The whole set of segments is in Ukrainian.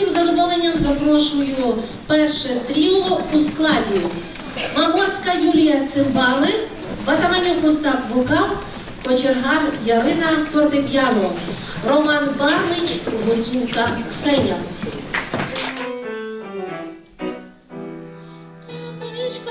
великим задоволенням запрошую перше тріо у складі. Маморська Юлія Цимбали, Батаманюк Остап Вокал, Кочергар Ярина Фортепіано, Роман Барнич, Гуцулка Ксеня. Річка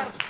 lugar.